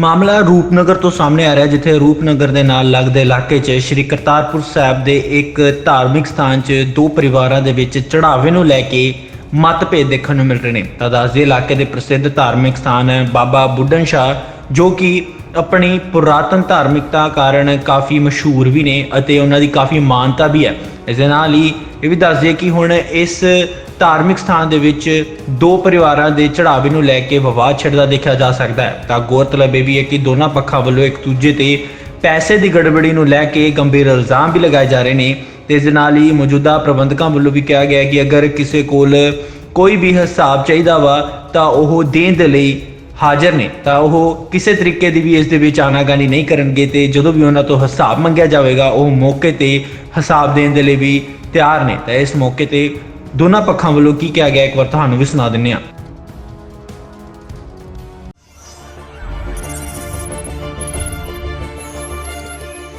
ਮਾਮਲਾ ਰੂਪਨਗਰ ਤੋਂ ਸਾਹਮਣੇ ਆ ਰਿਹਾ ਜਿੱਥੇ ਰੂਪਨਗਰ ਦੇ ਨਾਲ ਲੱਗਦੇ ਇਲਾਕੇ 'ਚ ਸ਼੍ਰੀ ਕਰਤਾਰਪੁਰ ਸਾਹਿਬ ਦੇ ਇੱਕ ਧਾਰਮਿਕ ਸਥਾਨ 'ਚ ਦੋ ਪਰਿਵਾਰਾਂ ਦੇ ਵਿੱਚ ਚੜਾਵੇ ਨੂੰ ਲੈ ਕੇ ਮਤਭੇਦ ਦੇਖਣ ਨੂੰ ਮਿਲ ਰਹੇ ਨੇ। ਤਾਂ ਦੱਸਦੇ ਇਲਾਕੇ ਦੇ ਪ੍ਰਸਿੱਧ ਧਾਰਮਿਕ ਸਥਾਨ ਹੈ ਬਾਬਾ ਬੁੱਢਨ ਸ਼ਾਹ, ਜੋ ਕਿ ਆਪਣੀ ਪੁਰਾਤਨ ਧਾਰਮਿਕਤਾ ਕਾਰਨ ਕਾਫੀ ਮਸ਼ਹੂਰ ਵੀ ਨੇ ਅਤੇ ਉਹਨਾਂ ਦੀ ਕਾਫੀ ਮਾਨਤਾ ਵੀ ਹੈ। ਇਸ ਦੇ ਨਾਲ ਹੀ ਇਹ ਵੀ ਦੱਸ ਕਿ ਹੁਣ ਇਸ ਧਾਰਮਿਕ ਸਥਾਨ ਦੇ ਵਿੱਚ ਦੋ ਪਰਿਵਾਰਾਂ ਦੇ ਚੜਾਵੇ ਨੂੰ ਲੈ ਕੇ ਵਿਵਾਦ ਛਿੜਦਾ ਦੇਖਿਆ ਜਾ ਸਕਦਾ ਹੈ। ਤਾਂ ਗੌਰਤਲਬ ਇਹ ਵੀ ਹੈ ਕਿ ਦੋਨਾਂ ਪੱਖਾਂ ਵੱਲੋਂ ਇੱਕ ਦੂਜੇ ਤੇ ਪੈਸੇ ਦੀ ਗੜਬੜੀ ਨੂੰ ਲੈ ਕੇ ਗੰਭੀਰ ਇਲਜ਼ਾਮ ਵੀ ਲਗਾਏ ਜਾ ਰਹੇ ਨੇ। ਤੇ ਇਸ ਦੇ ਨਾਲ ਹੀ ਮੌਜੂਦਾ ਪ੍ਰਬੰਧਕਾਂ ਵੱਲੋਂ ਵੀ ਕਿਹਾ ਗਿਆ ਕਿ ਅਗਰ ਕਿਸੇ ਕੋਲ ਕੋਈ ਵੀ ਹਿਸਾਬ ਚਾਹੀਦਾ ਵਾ, ਤਾਂ ਉਹ ਦੇਣ ਦੇ ਲਈ ਹਾਜ਼ਰ ਨੇ। ਤਾਂ ਉਹ ਕਿਸੇ ਤਰੀਕੇ ਦੀ ਵੀ ਇਸ ਦੇ ਵਿੱਚ ਆਨਾਕਾਨੀ ਨਹੀਂ ਕਰਨਗੇ ਤੇ ਜਦੋਂ ਵੀ ਉਹਨਾਂ ਤੋਂ ਹਿਸਾਬ ਮੰਗਿਆ ਜਾਵੇਗਾ, ਉਹ ਮੌਕੇ ਤੇ ਹਿਸਾਬ ਦੇਣ ਦੇ ਲਈ ਵੀ ਤਿਆਰ ਨੇ। ਤਾਂ ਇਸ ਮੌਕੇ ਤੇ ਦੋਨਾਂ ਪੱਖਾਂ ਵੱਲੋਂ ਕੀ ਕਿਹਾ ਗਿਆ ਇੱਕ ਵਾਰ ਤੁਹਾਨੂੰ ਵੀ ਸੁਣਾ ਦਿੰਨੇ ਆ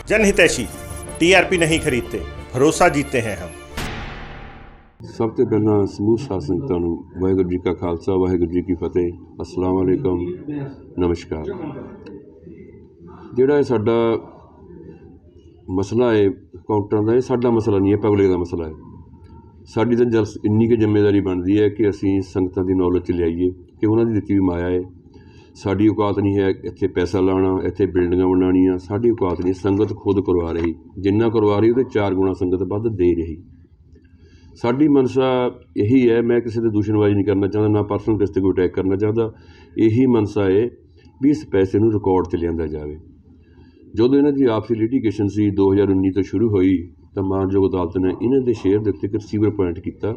जनहितैषी टीआरपी नहीं खरीदते भरोसा जीतते हैं हम ਸਭ ਤੋਂ ਪਹਿਲਾਂ ਸਮੂਹ ਸਾਧ ਸੰਗਤਾਂ ਨੂੰ ਵਾਹਿਗੁਰੂ ਜੀ ਕਾ ਖਾਲਸਾ ਵਾਹਿਗੁਰੂ ਜੀ ਕੀ ਫਤਿਹ ਅਸਲਾਮ ਵਾਲੇਕਮ ਨਮਸਕਾਰ ਜਿਹੜਾ ਇਹ ਸਾਡਾ ਮਸਲਾ ਹੈ ਕਾਊਂਟਰਾਂ ਦਾ ਇਹ ਸਾਡਾ ਮਸਲਾ ਨਹੀਂ ਹੈ ਪਬਲਿਕ ਦਾ ਮਸਲਾ ਹੈ ਸਾਡੀ ਤਾਂ ਜਲ ਇੰਨੀ ਕੁ ਜ਼ਿੰਮੇਵਾਰੀ ਬਣਦੀ ਹੈ ਕਿ ਅਸੀਂ ਸੰਗਤਾਂ ਦੀ ਨੌਲੇਜ ਚ ਲਿਆਈਏ, ਕਿ ਉਹਨਾਂ ਦੀ ਦਿੱਤੀ ਵੀ ਮਾਇਆ ਹੈ। ਸਾਡੀ ਔਕਾਤ ਨਹੀਂ ਹੈ ਇੱਥੇ ਪੈਸਾ ਲਾਉਣਾ, ਇੱਥੇ ਬਿਲਡਿੰਗਾਂ ਬਣਾਉਣੀਆਂ। ਸਾਡੀ ਔਕਾਤ ਨਹੀਂ, ਸੰਗਤ ਖੁਦ ਕਰਵਾ ਰਹੀ। ਜਿੰਨਾ ਕਰਵਾ ਰਹੀ, ਉਹਦੇ ਚਾਰ ਗੁਣਾ ਸੰਗਤ ਵੱਧ ਦੇ ਰਹੀ। ਸਾਡੀ ਮਨਸਾ ਇਹੀ ਹੈ, ਮੈਂ ਕਿਸੇ 'ਤੇ ਦੂਸ਼ਣਬਾਜ਼ੀ ਨਹੀਂ ਕਰਨਾ ਚਾਹੁੰਦਾ, ਨਾ ਪਰਸਨਲ ਕਿਸੇ ਤੇ ਕੋਈ ਅਟੈਕ ਕਰਨਾ ਚਾਹੁੰਦਾ। ਇਹੀ ਮਨਸਾ ਹੈ ਵੀ ਇਸ ਪੈਸੇ ਨੂੰ ਰਿਕਾਰਡ 'ਚ ਲਿਆਂਦਾ ਜਾਵੇ। ਜਦੋਂ ਇਹਨਾਂ ਦੀ ਆਪਸੀ ਲਿਟੀਗੇਸ਼ਨ ਸੀ 2019 ਤੋਂ ਸ਼ੁਰੂ ਹੋਈ ਤਾਂ ਮਾਨਯੋਗ ਅਦਾਲਤ ਨੇ ਇਹਨਾਂ ਦੇ ਸ਼ੇਅਰ ਦੇ ਉੱਤੇ ਇੱਕ ਰਿਸੀਵਰ ਪੁਆਇੰਟ ਕੀਤਾ।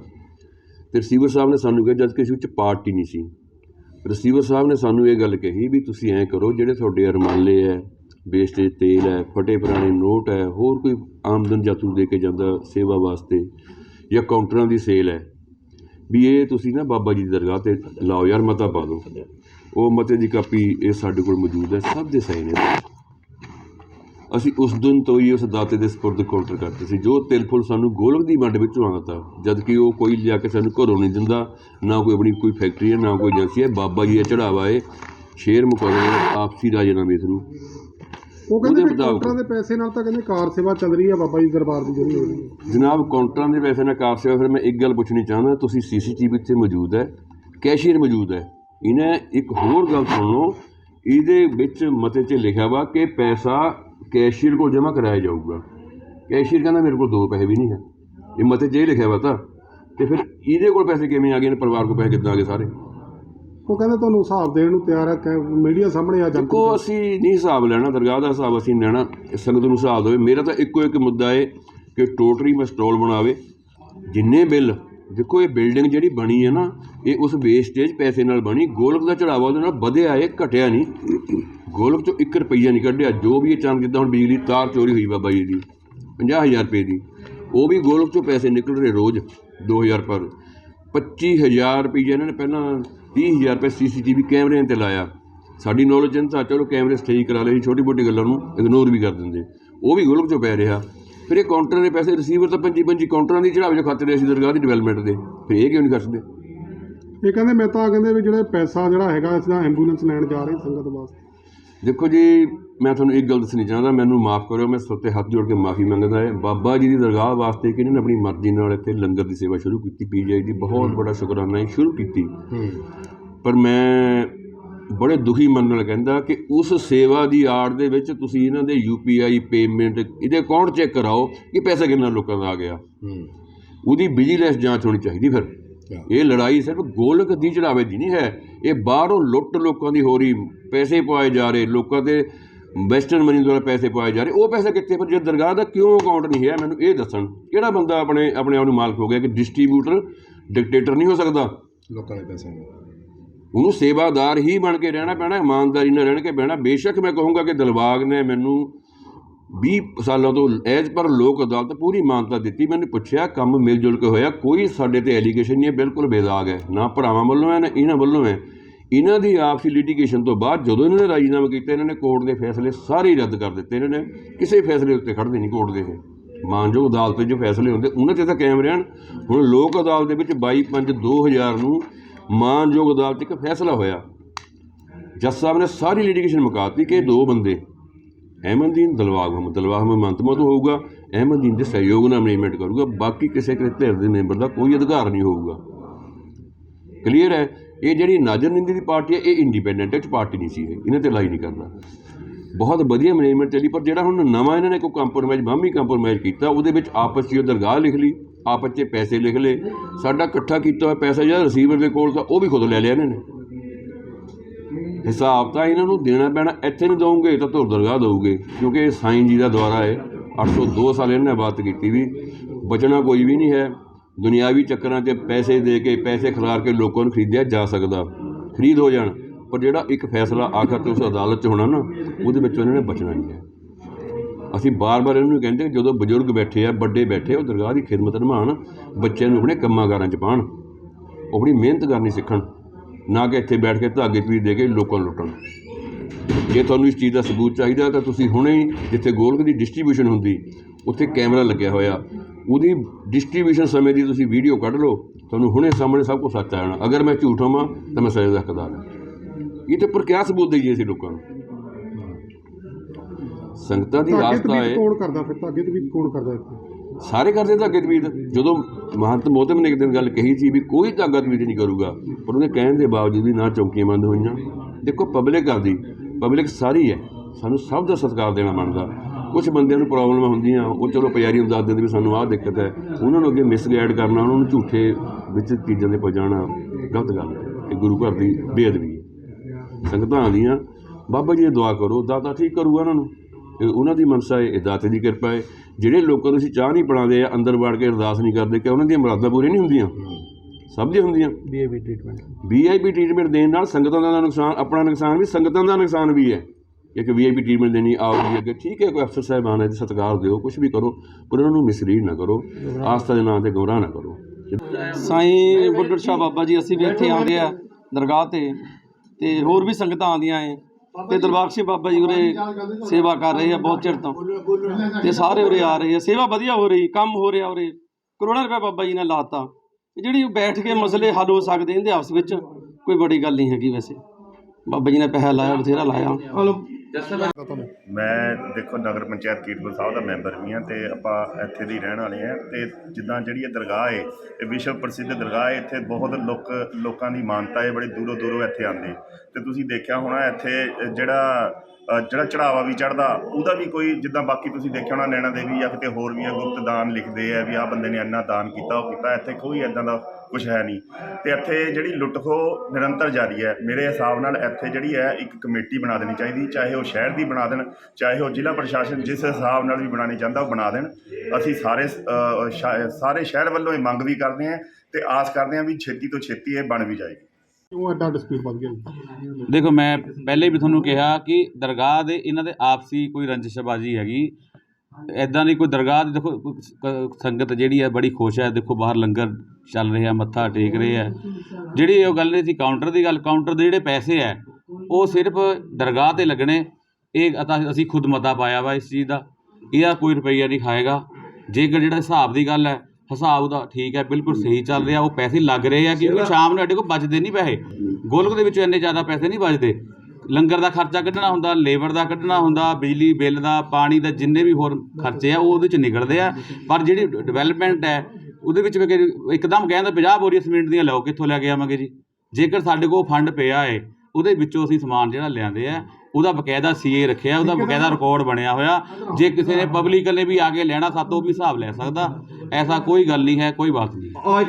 ਤੇ ਰਿਸੀਵਰ ਸਾਹਿਬ ਨੇ ਸਾਨੂੰ ਕਿਹਾ ਜਦ ਕਿ ਇਸ ਵਿੱਚ ਪਾਰਟੀ ਨਹੀਂ ਸੀ। ਰਿਸੀਵਰ ਸਾਹਿਬ ਨੇ ਸਾਨੂੰ ਇਹ ਗੱਲ ਕਹੀ ਵੀ ਤੁਸੀਂ ਐਂ ਕਰੋ, ਜਿਹੜੇ ਤੁਹਾਡੇ ਅਰਮਾਲੇ ਹੈ ਵੇਸਟੇਜ ਤੇਲ ਹੈ ਫਟੇ ਪੁਰਾਣੇ ਨੋਟ ਹੈ ਹੋਰ ਕੋਈ ਆਮਦਨ ਜਾਤੂ ਦੇ ਕੇ ਜਾਂਦਾ ਸੇਵਾ ਵਾਸਤੇ ਜਾਂ ਕਾਊਂਟਰਾਂ ਦੀ ਸੇਲ ਹੈ ਵੀ ਇਹ ਤੁਸੀਂ ਨਾ ਬਾਬਾ ਜੀ ਦੀ ਦਰਗਾਹ ਤੇ ਲਾਓ ਯਾਰ ਮਤਾ ਪਾ ਦਿਓ। ਉਹ ਮਤੇ ਦੀ ਕਾਪੀ ਇਹ ਸਾਡੇ ਕੋਲ ਮੌਜੂਦ ਹੈ ਸਭ ਦੇ ਸਹੀ ਨੇ। ਅਸੀਂ ਉਸ ਦਿਨ ਤੋਂ ਹੀ ਉਸ ਦਾਤੇ ਦੇ ਸਪੁਰਦ ਕਾਊਂਟਰ ਕਰਦੇ ਸੀ। ਜੋ ਤਿਲ ਫੁੱਲ ਸਾਨੂੰ ਗੋਲਕ ਦੀ ਵੰਡ ਵਿੱਚੋਂ ਆਉਂਦਾ ਜਦ ਕਿ ਉਹ ਕੋਈ ਲਿਆ ਕੇ ਸਾਨੂੰ ਘਰੋਂ ਨਹੀਂ ਦਿੰਦਾ ਨਾ ਕੋਈ ਆਪਣੀ ਕੋਈ ਫੈਕਟਰੀ ਹੈ ਨਾ ਕੋਈ ਏਜੰਸੀ ਹੈ। ਬਾਬਾ ਜੀ ਦਾ ਚੜਾਵਾ ਹੈ ਸ਼ੇਰ ਮੁਕਰਰ ਆਪਸੀ ਰਾਜਨਾਮੇ ਥਰੂ ਉਹ ਕਹਿੰਦੇ ਵੀ ਕਾਊਂਟਰਾਂ ਦੇ ਪੈਸੇ ਨਾਲ ਤਾਂ ਕਹਿੰਦੇ ਕਾਰ ਸੇਵਾ ਚੱਲ ਰਹੀ ਆ ਬਾਬਾ ਜੀ ਦਰਬਾਰ ਦੀ ਜਿਹੜੀ ਹੋ ਰਹੀ ਹੈ ਜਨਾਬ ਕਾਊਂਟਰਾਂ ਦੇ ਪੈਸੇ ਨਾਲ ਕਾਰ ਸੇਵਾ ਫਿਰ ਮੈਂ ਇੱਕ ਗੱਲ ਪੁੱਛਣੀ ਚਾਹੁੰਦਾ ਤੁਸੀਂ ਸੀਸੀਟੀਵੀ ਇੱਥੇ ਮੌਜੂਦ ਹੈ ਕੈਸ਼ੀਅਰ ਮੌਜੂਦ ਹੈ। ਇਹਨੇ ਇੱਕ ਹੋਰ ਗੱਲ ਸੁਣ ਲਓ ਇਹਦੇ ਵਿੱਚ ਮਤੇ 'ਚ ਲਿਖਿਆ ਵਾ ਕਿ ਪੈਸਾ ਕੈਸ਼ੀਅਰ ਕੋਲ ਜਮ੍ਹਾਂ ਕਰਾਇਆ ਜਾਊਗਾ। ਕੈਸ਼ੀਅਰ ਕਹਿੰਦਾ ਮੇਰੇ ਕੋਲ ਦੋ ਪੈਸੇ ਵੀ ਨਹੀਂ ਹੈ। ਇਹ ਮਤੇ 'ਚ ਇਹ ਲਿਖਿਆ ਵਾ ਤਾਂ। ਤੇ ਫਿਰ ਇਹਦੇ ਕੋਲ ਪੈਸੇ ਕਿਵੇਂ ਆ ਗਏ ਨੇ? ਪਰਿਵਾਰ ਕੋਲ ਪੈਸੇ ਕਿੱਦਾਂ ਆ ਗਏ ਸਾਰੇ? ਉਹ ਕਹਿੰਦੇ ਤੁਹਾਨੂੰ ਹਿਸਾਬ ਦੇਣ ਨੂੰ ਤਿਆਰ ਹੈ ਮੀਡੀਆ ਸਾਹਮਣੇ ਆ ਜਾਂਦੇ ਦੇਖੋ ਅਸੀਂ ਨਹੀਂ ਹਿਸਾਬ ਲੈਣਾ ਦਰਗਾਹ ਦਾ ਹਿਸਾਬ ਅਸੀਂ ਲੈਣਾ। ਸੰਗਤ ਨੂੰ ਹਿਸਾਬ ਦੇਵੇ। ਮੇਰਾ ਤਾਂ ਇੱਕੋ ਇੱਕ ਮੁੱਦਾ ਹੈ ਕਿ ਟੋਟਰੀ ਮਸਟੋਲ ਬਣਾਵੇ। ਜਿੰਨੇ ਬਿੱਲ ਦੇਖੋ ਇਹ ਬਿਲਡਿੰਗ ਜਿਹੜੀ ਬਣੀ ਹੈ ਨਾ, ਇਹ ਉਸ ਵੇਸਟੇਜ ਪੈਸੇ ਨਾਲ ਬਣੀ, ਗੋਲਕ ਦਾ ਚੜਾਵਾ ਉਹਦੇ ਨਾਲ ਵਧਿਆ ਹੈ ਘਟਿਆ ਨਹੀਂ। ਗੋਲਕ ਚੋਂ 1 ਰੁਪਈਆ ਨਹੀਂ ਕੱਢਿਆ, ਜੋ ਵੀ ਇਹ ਚੰਦ ਜਿੱਦਾਂ ਹੁਣ ਬਿਜਲੀ ਤਾਰ ਚੋਰੀ ਹੋਈ ਬਾਬਾ ਜੀ ਦੀ 50000 ਰੁਪਏ ਦੀ, ਉਹ ਵੀ ਗੋਲਕ ਚੋਂ ਪੈਸੇ ਨਿਕਲ ਰਹੇ ਰੋਜ਼ 2000 ਪਰ। 25000 ਰੁਪਏ ਇਹਨਾਂ ਨੇ ਪਹਿਲਾਂ 30000 ਰੁਪਏ ਸੀਸੀਟੀਵੀ ਕੈਮਰਿਆਂ ਤੇ ਲਾਇਆ। ਸਾਡੀ ਨੌਲੇਜ ਅਨੁਸਾਰ ਚਲੋ ਕੈਮਰੇ ਸਹੀ ਕਰਾ ਲਏ ਛੋਟੀ ਮੋਟੀ ਗੱਲਾਂ ਨੂੰ ਇਗਨੋਰ ਵੀ ਕਰ ਦਿੰਦੇ। ਉਹ ਵੀ ਗੋਲਕ ਚੋਂ ਪੈ ਰਿਹਾ। ਫਿਰ ਇਹ ਕਾਊਂਟਰ ਦੇ ਪੈਸੇ ਰਿਸੀਵਰ ਤਾਂ ਪੰਜੀ ਪੰਜੀ ਕਾਊਂਟਰਾਂ ਦੀ ਚੜਾਵੇ ਜੋ ਖਾਤੇ ਦੇ ਅਸੀਂ ਦਰਗਾਹ ਦੀ ਡਿਵੈਲਪਮੈਂਟ ਦੇ। ਫਿਰ ਇਹ ਕਿਉਂ ਨਹੀਂ ਖਰਚਦੇ? ਇਹ ਕਹਿੰਦੇ ਮੈਂ ਤਾਂ ਕਹਿੰਦੇ ਵੀ ਜਿਹੜਾ ਪੈਸਾ ਜਿਹੜਾ ਹੈਗਾ ਇਸ ਦਾ ਐਂਬੂਲੈਂਸ ਲੈਣ ਜਾ ਰਹੇ ਸੰਗਤ ਵਾਸਤੇ। ਦੇਖੋ ਜੀ ਮੈਂ ਤੁਹਾਨੂੰ ਇੱਕ ਗੱਲ ਦੱਸਣੀ ਚਾਹੁੰਦਾ ਮੈਨੂੰ ਮਾਫ ਕਰਿਓ ਮੈਂ ਸੁੱਤੇ ਹੱਥ ਜੋੜ ਕੇ ਮਾਫੀ ਮੰਗਦਾ ਹੈ। ਬਾਬਾ ਜੀ ਦੀ ਦਰਗਾਹ ਵਾਸਤੇ ਕਿ ਇਹਨਾਂ ਨੇ ਆਪਣੀ ਮਰਜ਼ੀ ਨਾਲ ਇੱਥੇ ਲੰਗਰ ਦੀ ਸੇਵਾ ਸ਼ੁਰੂ ਕੀਤੀ ਪੀਜੀਆਈ ਦੀ ਬਹੁਤ ਬੜਾ ਸ਼ੁਕਰਾਨਾ ਹੈ ਸ਼ੁਰੂ ਕੀਤੀ। ਪਰ ਮੈਂ ਬੜੇ ਦੁਖੀ ਮਨ ਨਾਲ ਕਹਿੰਦਾ ਕਿ ਉਸ ਸੇਵਾ ਦੀ ਆੜ ਦੇ ਵਿੱਚ ਤੁਸੀਂ ਇਹਨਾਂ ਦੇ ਯੂਪੀਆਈ ਪੇਮੈਂਟ ਇਹਦੇ ਅਕਾਊਂਟ ਚੈੱਕ ਕਰਾਓ ਕਿ ਪੈਸਾ ਕਿੰਨਾ ਲੋਕਾਂ ਦਾ ਆ ਗਿਆ। ਉਹਦੀ ਵਿਜੀਲੈਂਸ ਜਾਂਚ ਹੋਣੀ ਚਾਹੀਦੀ ਫਿਰ। ਇਹ ਲੜਾਈ ਸਿਰਫ ਗੋਲਕ ਦੀ ਚੜਾਵੇ ਦੀ ਨਹੀਂ ਹੈ। ਇਹ ਬਾਹਰੋਂ ਲੁੱਟ ਲੋਕਾਂ ਦੀ ਹੋ ਰਹੀ ਪੈਸੇ ਪਾਏ ਜਾ ਰਹੇ ਲੋਕਾਂ ਦੇ ਵੈਸਟਰਨ ਮਨੀ ਦੁਆਰਾ ਪੈਸੇ ਪਾਏ ਜਾ ਰਹੇ ਉਹ ਪੈਸੇ ਕਿੱਥੇ? ਪਰ ਜੇ ਦਰਗਾਹ ਦਾ ਕਿਉਂ ਅਕਾਊਂਟ ਨਹੀਂ ਹੈ ਮੈਨੂੰ ਇਹ ਦੱਸਣ ਕਿਹੜਾ ਬੰਦਾ ਆਪਣੇ ਆਪਣੇ ਆਪ ਨੂੰ ਮਾਲਕ ਹੋ ਗਿਆ ਕਿ ਡਿਸਟ੍ਰੀਬਿਊਟਰ ਡਿਕਟੇਟਰ ਨਹੀਂ ਹੋ ਸਕਦਾ? ਲੋਕਾਂ ਦੇ ਪੈਸੇ ਉਹਨੂੰ ਸੇਵਾਦਾਰ ਹੀ ਬਣ ਕੇ ਰਹਿਣਾ ਪੈਣਾ, ਇਮਾਨਦਾਰੀ ਨਾਲ ਰਹਿਣ ਕੇ ਪੈਣਾ ਬੇਸ਼ੱਕ ਮੈਂ ਕਹੂੰਗਾ ਕਿ ਦਿਲਬਾਗ ਨੇ ਮੈਨੂੰ 20 ਸਾਲਾਂ ਤੋਂ ਐਜ਼ ਪਰ ਲੋਕ ਅਦਾਲਤ ਪੂਰੀ ਇਮਾਨਤਾ ਦਿੱਤੀ। ਮੈਨੂੰ ਪੁੱਛਿਆ, ਕੰਮ ਮਿਲ ਜੁਲ ਕੇ ਹੋਇਆ, ਕੋਈ ਸਾਡੇ ਤੇ ਐਲੀਗੇਸ਼ਨ ਨਹੀਂ ਹੈ, ਬਿਲਕੁਲ ਬੇਦਾਗ ਹੈ। ਨਾ ਭਰਾਵਾਂ ਵੱਲੋਂ ਹੈ, ਨਾ ਇਹਨਾਂ ਵੱਲੋਂ ਹੈ। ਇਹਨਾਂ ਦੀ ਆਪਸੀ ਲਿਟੀਗੇਸ਼ਨ ਤੋਂ ਬਾਅਦ ਜਦੋਂ ਇਹਨਾਂ ਨੇ ਰਾਜੀਨਾਮਾ ਕੀਤਾ, ਇਹਨਾਂ ਨੇ ਕੋਰਟ ਦੇ ਫੈਸਲੇ ਸਾਰੇ ਰੱਦ ਕਰ ਦਿੱਤੇ। ਇਹਨਾਂ ਨੇ ਕਿਸੇ ਫੈਸਲੇ ਉੱਤੇ ਖੜਦੇ ਨਹੀਂ ਕੋਰਟ ਦੇ। ਇਹ ਮਾਨਯੋਗ ਅਦਾਲਤ ਦੇ ਜੋ ਫੈਸਲੇ ਹੁੰਦੇ, ਉਹਨਾਂ ਤੇ ਤਾਂ ਕਾਇਮ ਰਹਿਣ। ਹੁਣ ਲੋਕ ਅਦਾਲਤ ਦੇ ਵਿੱਚ 22 5 2000 ਨੂੰ ਮਾਨਯੋਗ ਅਦਾਲਤ ਇੱਕ ਫੈਸਲਾ ਹੋਇਆ। ਜੱਜ ਸਾਹਿਬ ਨੇ ਸਾਰੀ ਲਿਟੀਗੇਸ਼ਨ ਮੁਕਾਤੀ ਕਿ ਇਹ ਦੋ ਬੰਦੇ, ਅਹਿਮਦੀਨ ਦਲਵਾਗ ਮੁਹੰਮਦ ਦਲਵਾਗ ਮੁਹੰਮਦ ਮੰਤਮਾ ਤੋਂ ਹੋਊਗਾ, ਅਹਿਮਦੀਨ ਦੇ ਸਹਿਯੋਗ ਨਾਲ ਮੈਨੇਜਮੈਂਟ ਕਰੂਗਾ, ਬਾਕੀ ਕਿਸੇ ਕਿਸੇ ਧਿਰ ਦੇ ਮੈਂਬਰ ਦਾ ਕੋਈ ਅਧਿਕਾਰ ਨਹੀਂ ਹੋਊਗਾ। ਕਲੀਅਰ ਹੈ? ਇਹ ਜਿਹੜੀ ਨਾਜ਼ਰ ਨਿੰਦੀ ਦੀ ਪਾਰਟੀ ਹੈ, ਇਹ ਇੰਡੀਪੈਂਡੈਂਟ ਹੈ ਪਾਰਟੀ ਨਹੀਂ ਸੀ ਇਹ, ਇਹਨਾਂ ਤੇ ਲਾਈ ਨਹੀਂ ਕਰਦਾ ਬਹੁਤ ਵਧੀਆ ਮੈਨੇਜਮੈਂਟ ਚੱਲੀ, ਪਰ ਜਿਹੜਾ ਹੁਣ ਨਵਾਂ ਇਹਨਾਂ ਨੇ ਕੋਈ ਕੰਪਰੋਮਾਈਜ਼ ਬਾਹਮੀ ਕੰਪਰੋਮਾਈਜ਼ ਕੀਤਾ, ਉਹਦੇ ਵਿੱਚ ਆਪਸ 'ਚ ਦਰਗਾਹ ਲਿਖ ਲਈ ਆਪਸ 'ਚ ਪੈਸੇ ਲਿਖ ਲਏ। ਸਾਡਾ ਇਕੱਠਾ ਕੀਤਾ ਹੋਇਆ ਪੈਸਾ ਜਿਹੜਾ ਰਿਸੀਵਰ ਦੇ ਕੋਲ ਤਾਂ ਉਹ ਵੀ ਖੁਦ ਲੈ ਲਿਆ ਇਹਨਾਂ ਨੇ। ਹਿਸਾਬ ਤਾਂ ਇਹਨਾਂ ਨੂੰ ਦੇਣਾ ਪੈਣਾ, ਇੱਥੇ ਨਹੀਂ ਦਊਂਗੇ ਤਾਂ ਧੁਰ ਦਰਗਾਹ ਦਊਗੇ, ਕਿਉਂਕਿ ਇਹ ਸਾਈਂ ਜੀ ਦਾ ਦੁਆਰਾ ਹੈ। 802 ਸਾਲ ਇਹਨਾਂ ਨੇ ਬਾਤ ਕੀਤੀ ਵੀ, ਬਚਣਾ ਕੋਈ ਵੀ ਨਹੀਂ ਹੈ। ਦੁਨਿਆਵੀ ਚੱਕਰਾਂ 'ਚ ਪੈਸੇ ਦੇ ਕੇ, ਪੈਸੇ ਖਿਲਾਰ ਕੇ ਲੋਕਾਂ ਨੂੰ ਖਰੀਦਿਆ ਜਾ ਸਕਦਾ। ਖਰੀਦ ਹੋ ਜਾਣ, ਪਰ ਜਿਹੜਾ ਇੱਕ ਫੈਸਲਾ ਆਖਰ ਤੇ ਉਸ ਅਦਾਲਤ 'ਚ ਹੋਣਾ ਨਾ, ਉਹਦੇ ਵਿੱਚ ਉਹਨਾਂ ਨੇ ਬਚਣਾ ਨਹੀਂ ਹੈ। ਅਸੀਂ ਬਾਰ-ਬਾਰ ਇਹਨਾਂ ਨੂੰ ਕਹਿੰਦੇ ਕਿ ਜਦੋਂ ਬਜ਼ੁਰਗ ਬੈਠੇ ਆ, ਵੱਡੇ ਬੈਠੇ ਉਹ ਦਰਗਾਹ ਦੀ ਖਿਦਮਤ ਨਿਭਾਉਣ, ਬੱਚਿਆਂ ਨੂੰ ਆਪਣੇ ਕੰਮਾਂ ਕਾਰਾਂ 'ਚ ਪਾਉਣ, ਉਹ ਆਪਣੀ ਮਿਹਨਤ ਕਰਨੀ ਸਿੱਖਣ, ਨਾ ਕਿ ਇੱਥੇ ਬੈਠ ਕੇ ਧਾਗੇ ਪੀੜ ਦੇ ਕੇ ਲੋਕਾਂ ਨੂੰ ਲੁੱਟਣ। ਜੇ ਤੁਹਾਨੂੰ ਇਸ ਚੀਜ਼ ਦਾ ਸਬੂਤ ਚਾਹੀਦਾ ਤਾਂ ਤੁਸੀਂ ਹੁਣੇ ਹੀ ਜਿੱਥੇ ਗੋਲਕ ਦੀ ਡਿਸਟ੍ਰੀਬਿਊਸ਼ਨ ਹੁੰਦੀ, ਉੱਥੇ ਕੈਮਰਾ ਲੱਗਿਆ ਹੋਇਆ। ਉਹਦੀ ਡਿਸਟ੍ਰੀਬਿਊਸ਼ਨ ਸਮੇਂ ਦੀ ਤੁਸੀਂ ਵੀਡੀਓ ਕੱਢ ਲਓ, ਤੁਹਾਨੂੰ ਹੁਣੇ ਸਾਹਮਣੇ ਸਭ ਕੁਝ ਸੱਚ ਆ ਜਾਣਾ। ਅਗਰ ਮੈਂ ਝੂਠ ਹੋਵਾਂ ਤਾਂ ਮੈਂ ਸਜ਼ਾ ਦਾ ਹੱਕਦਾਰ ਹਾਂ। ਇਹ ਤੇ ਪਰ ਕਿਆ ਸਬੂਤ ਦੇਈਏ ਅਸੀਂ ਲੋਕਾਂ ਨੂੰ। ਸੰਗਤਾਂ ਦੀ ਤਾਂ ਆਸਥਾ ਹੈ ਕੌਣ ਕਰਦਾ ਫਿਰ? ਤਾਂ ਅੱਗੇ ਤਵੀਤ ਕੌਣ ਕਰਦਾ ਇੱਥੇ? ਸਾਰੇ ਕਰਦੇ ਤਾਂ ਅੱਗੇ ਤਵੀਤ ਜਦੋਂ ਮਹੰਤ ਮੋਤਮ ਨੇ ਇੱਕ ਦਿਨ ਗੱਲ ਕਹੀ ਸੀ ਵੀ ਕੋਈ ਤਾਂ ਅੱਗਾ ਤਵੀਤ ਨਹੀਂ ਕਰੂਗਾ ਪਰ ਉਹਦੇ ਕਹਿਣ ਦੇ ਬਾਵਜੂਦ ਵੀ ਨਾ ਚੌਕੀਆਂ ਬੰਦ ਹੋਈਆਂ। ਦੇਖੋ ਪਬਲਿਕ ਕਰਦੀ ਪਬਲਿਕ ਸਾਰੀ ਹੈ। ਸਾਨੂੰ ਸਭ ਦਾ ਸਤਿਕਾਰ ਦੇਣਾ ਬਣਦਾ। ਕੁਝ ਬੰਦਿਆਂ ਨੂੰ ਪ੍ਰੋਬਲਮਾਂ ਹੁੰਦੀਆਂ ਉਹ ਚਲੋ ਪਿਆਰੀ ਨੂੰ ਦੱਸ ਦਿੰਦੇ ਵੀ ਸਾਨੂੰ ਆਹ ਦਿੱਕਤ ਹੈ। ਉਹਨਾਂ ਨੂੰ ਅੱਗੇ ਮਿਸਗਾਈਡ ਕਰਨਾ ਉਹਨਾਂ ਨੂੰ ਝੂਠੇ ਵਿੱਚ ਚੀਜ਼ਾਂ ਦੇ ਪਹੁੰਚਾਉਣਾ ਗਲਤ ਗੱਲ ਹੈ। ਇਹ ਗੁਰੂ ਘਰ ਦੀ ਬੇਅਦਬੀ ਹੈ। ਸੰਗਤਾਂ ਆਉਂਦੀਆਂ ਬਾਬਾ ਜੀ ਦੁਆ ਕਰੋ ਦਾਤਾ ਠੀਕ ਕਰੂਗਾ ਉਹਨਾਂ ਨੂੰ। ਉਹਨਾਂ ਦੀ ਮਨਸਾ ਹੈ ਇਹ ਦਾਤੇ ਦੀ ਕਿਰਪਾ ਹੈ। ਜਿਹੜੇ ਲੋਕਾਂ ਨੂੰ ਅਸੀਂ ਚਾਹ ਨਹੀਂ ਬਣਾਉਂਦੇ ਆ ਅੰਦਰ ਵੜ ਕੇ ਅਰਦਾਸ ਨਹੀਂ ਕਰਦੇ ਕਿ ਉਹਨਾਂ ਦੀਆਂ ਮੁਰਾਦਾਂ ਪੂਰੀਆਂ ਨਹੀਂ ਹੁੰਦੀਆਂ। ਸਭ ਦੀਆਂ ਹੁੰਦੀਆਂ। ਵੀਆਈਪੀ ਟ੍ਰੀਟਮੈਂਟ ਵੀਆਈਪੀ ਟ੍ਰੀਟਮੈਂਟ ਦੇਣ ਨਾਲ ਸੰਗਤਾਂ ਦਾ ਨੁਕਸਾਨ ਆਪਣਾ ਨੁਕਸਾਨ ਵੀ ਸੰਗਤਾਂ ਦਾ ਨੁਕਸਾਨ ਵੀ ਹੈ। ਇੱਕ ਵੀਆਈਪੀ ਟ੍ਰੀਟਮੈਂਟ ਦੇਣੀ ਆਓ ਜੀ ਅੱਗੇ ਠੀਕ ਹੈ ਕੋਈ ਅਫਸਰ ਸਾਹਿਬਾਨ ਹੈ ਜੀ ਸਤਿਕਾਰ ਦਿਓ ਕੁਝ ਵੀ ਕਰੋ ਪਰ ਉਹਨਾਂ ਨੂੰ ਮਿਸਰੀਡ ਨਾ ਕਰੋ ਆਸਥਾ ਦੇ ਨਾਂ ਤੇ ਗੁੰਮਰਾਹ ਨਾ ਕਰੋ। ਸਾਈਂ ਬੁੱਢੜ ਸ਼ਾਹ ਬਾਬਾ ਜੀ ਅਸੀਂ ਵੀ ਇੱਥੇ ਆਉਂਦੇ ਆ ਦਰਗਾਹ ਤੇ ਤੇ ਹੋਰ ਵੀ ਸੰਗਤਾਂ ਆਉਂਦੀਆਂ ਏ ਤੇ ਦਰਬਾਰ ਸਿੰਘ ਬਾਬਾ ਜੀ ਉਰੇ ਸੇਵਾ ਕਰ ਰਹੇ ਆ ਬਹੁਤ ਚਿਰ ਤੋਂ। ਤੇ ਸਾਰੇ ਉਰੇ ਆ ਰਹੇ ਆ। ਸੇਵਾ ਵਧੀਆ ਹੋ ਰਹੀ ਕੰਮ ਹੋ ਰਿਹਾ ਉਰੇ। ਕਰੋੜਾਂ ਰੁਪਏ ਬਾਬਾ ਜੀ ਨੇ ਲਾਤਾ। ਜਿਹੜੀ ਬੈਠ ਕੇ ਮਸਲੇ ਹੱਲ ਹੋ ਸਕਦੇ ਇਹਦੇ ਆਪਸ ਵਿੱਚ ਕੋਈ ਬੜੀ ਗੱਲ ਨਹੀਂ ਹੈਗੀ ਵੈਸੇ। ਬਾਬਾ ਜੀ ਨੇ ਪੈਸਾ ਲਾਇਆ ਬਥੇਰਾ ਲਾਇਆ। ਮੈਂ ਦੇਖੋ ਨਗਰ ਪੰਚਾਇਤ ਕੀਰਤਪੁਰ ਸਾਹਿਬ ਦਾ ਮੈਂਬਰ ਵੀ ਹਾਂ ਤੇ ਆਪਾਂ ਇੱਥੇ ਦੇ ਰਹਿਣ ਵਾਲੇ ਹਾਂ ਤੇ ਜਿੱਦਾਂ ਜਿਹੜੀ ਇਹ ਦਰਗਾਹ ਹੈ ਇਹ ਵਿਸ਼ਵ ਪ੍ਰਸਿੱਧ ਦਰਗਾਹ ਹੈ ਇੱਥੇ ਬਹੁਤ ਲੋਕ ਲੋਕਾਂ ਦੀ ਮਾਨਤਾ ਹੈ ਬੜੀ ਦੂਰੋਂ ਦੂਰੋਂ ਇੱਥੇ ਆਉਂਦੇ। ਤੇ ਤੁਸੀਂ ਦੇਖਿਆ ਹੋਣਾ ਇੱਥੇ ਜਿਹੜਾ ਜਿਹੜਾ ਚੜਾਵਾ ਵੀ ਚੜਦਾ ਉਹਦਾ ਵੀ ਕੋਈ ਜਿੱਦਾਂ ਬਾਕੀ ਤੁਸੀਂ ਦੇਖਿਆ ਹੋਣਾ ਨੈਣਾ ਦੇਵੀ ਜਾਂ ਕਿਤੇ ਹੋਰ ਵੀ ਆ, ਗੁਪਤ ਦਾਨ ਲਿਖਦੇ ਆ ਵੀ ਆਹ ਬੰਦੇ ਨੇ ਇੰਨਾ ਦਾਨ ਕੀਤਾ, ਉਹ ਕੀਤਾ, ਇੱਥੇ ਕੋਈ ਇਦਾਂ ਦਾ ਕੁਝ ਹੈ ਨਹੀਂ। ਤੇ ਇੱਥੇ ਜਿਹੜੀ ਲੁੱਟ ਖੋਹ ਨਿਰੰਤਰ ਜਾਰੀ ਹੈ, ਮੇਰੇ ਹਿਸਾਬ ਨਾਲ ਇੱਥੇ ਜਿਹੜੀ ਹੈ, ਇੱਕ ਕਮੇਟੀ ਬਣਾ ਦੇਣੀ ਚਾਹੀਦੀ, ਚਾਹੇ ਉਹ ਸ਼ਹਿਰ ਦੀ ਬਣਾ ਦੇਣ, ਚਾਹੇ ਉਹ ਜ਼ਿਲ੍ਹਾ ਪ੍ਰਸ਼ਾਸਨ ਜਿਸ ਹਿਸਾਬ ਨਾਲ ਵੀ ਬਣਾਉਣੀ ਚਾਹੁੰਦਾ, ਉਹ ਬਣਾ ਦੇਣ। ਅਸੀਂ ਸਾਰੇ ਸਾਰੇ ਸ਼ਹਿਰ ਵੱਲੋਂ ਇਹ ਮੰਗ ਵੀ ਕਰਦੇ ਹਾਂ ਤੇ ਆਸ ਕਰਦੇ ਹਾਂ ਵੀ ਛੇਤੀ ਤੋਂ ਛੇਤੀ ਇਹ ਬਣ ਵੀ ਜਾਏਗੀ। ਕਿਉਂ ਐਡਾ ਡਿਸਪਿਊਟ ਵੱਧ ਗਿਆ? ਦੇਖੋ, ਮੈਂ ਪਹਿਲੇ ਵੀ ਤੁਹਾਨੂੰ ਕਿਹਾ ਕਿ ਦਰਗਾਹ ਦੇ ਇਹਨਾਂ ਦੇ ਆਪਸੀ ਕੋਈ ਰੰਜਿਸ਼ਬਾਜ਼ੀ ਹੈਗੀ। ਐਦਾਂ ਦੀ ਕੋਈ ਦਰਗਾਹ ਦੀ ਦੇਖੋ ਸੰਗਤ ਜਿਹੜੀ ਹੈ ਬੜੀ ਖੁਸ਼ ਹੈ। ਦੇਖੋ, ਬਾਹਰ ਲੰਗਰ ਚੱਲ ਰਿਹਾ, ਮੱਥਾ ਟੇਕ ਰਹੇ ਹੈ। ਜਿਹੜੀ ਉਹ ਗੱਲ ਨਹੀਂ ਸੀ ਕਾਊਂਟਰ ਦੀ ਗੱਲ ਕਾਊਂਟਰ ਦੇ ਜਿਹੜੇ ਪੈਸੇ ਹੈ, ਉਹ ਸਿਰਫ ਦਰਗਾਹ ਤੇ ਲੱਗਣੇ। ਇਹ ਅਤਾ, ਅਸੀਂ ਖੁਦ ਮਤਾ ਪਾਇਆ ਵਾ ਇਸ ਚੀਜ਼ ਦਾ। ਇਹਦਾ ਕੋਈ ਰੁਪਈਆ ਨਹੀਂ ਖਾਏਗਾ। ਜੇਕਰ ਜਿਹੜਾ ਹਿਸਾਬ ਦੀ ਗੱਲ ਹੈ ਹਿਸਾਬ ਉਹਦਾ ਠੀਕ ਹੈ ਬਿਲਕੁਲ ਸਹੀ ਚੱਲ ਰਿਹਾ ਉਹ ਪੈਸੇ ਲੱਗ ਰਹੇ ਆ ਕਿਉਂਕਿ ਸ਼ਾਮ ਨੂੰ ਸਾਡੇ ਕੋਲ ਬਚਦੇ ਨਹੀਂ ਪੈਸੇ। ਗੋਲਕ ਦੇ ਵਿੱਚ ਇੰਨੇ ਜ਼ਿਆਦਾ ਪੈਸੇ ਨਹੀਂ ਬਚਦੇ। ਲੰਗਰ ਦਾ ਖਰਚਾ ਕੱਢਣਾ ਹੁੰਦਾ ਲੇਬਰ ਦਾ ਕੱਢਣਾ ਹੁੰਦਾ ਬਿਜਲੀ ਬਿੱਲ ਦਾ ਪਾਣੀ ਦਾ ਜਿੰਨੇ ਵੀ ਹੋਰ ਖਰਚੇ ਆ ਉਹ ਉਹਦੇ ਚ ਨਿਕਲਦੇ ਆ। ਪਰ ਜਿਹੜੀ ਡਿਵੈਲਪਮੈਂਟ ਹੈ ਉਹਦੇ ਵਿੱਚ ਇੱਕਦਮ ਕਹਿੰਦਾ 50 ਬੋਰੀਆਂ ਸੀਮੈਂਟ ਦੀਆਂ ਲਓ ਕਿੱਥੋਂ ਲੈ ਕੇ ਆਵਾਂਗੇ ਜੀ? ਜੇਕਰ ਸਾਡੇ ਕੋਲ ਫੰਡ ਪਿਆ ਏ ਉਹਦੇ ਵਿੱਚੋਂ ਅਸੀਂ ਸਮਾਨ ਜਿਹੜਾ ਲਿਆਂਦੇ ਆ ਉਹਦਾ ਬਕਾਇਦਾ ਸੀਏ ਰੱਖਿਆ ਉਹਦਾ ਬਕਾਇਦਾ ਰਿਕਾਰਡ ਬਣਿਆ ਹੋਇਆ। ਜੇ ਕਿਸੇ ਨੇ ਪਬਲਿਕ ਨੇ ਵੀ ਆ ਕੇ ਲੈਣਾ ਸਾਤੋਂ ਵੀ ਹਿਸਾਬ ਲੈ ਸਕਦਾ। ਐਸਾ ਕੋਈ ਗੱਲ ਨਹੀਂ ਹੈ ਕੋਈ ਬਾਤ ਨਹੀਂ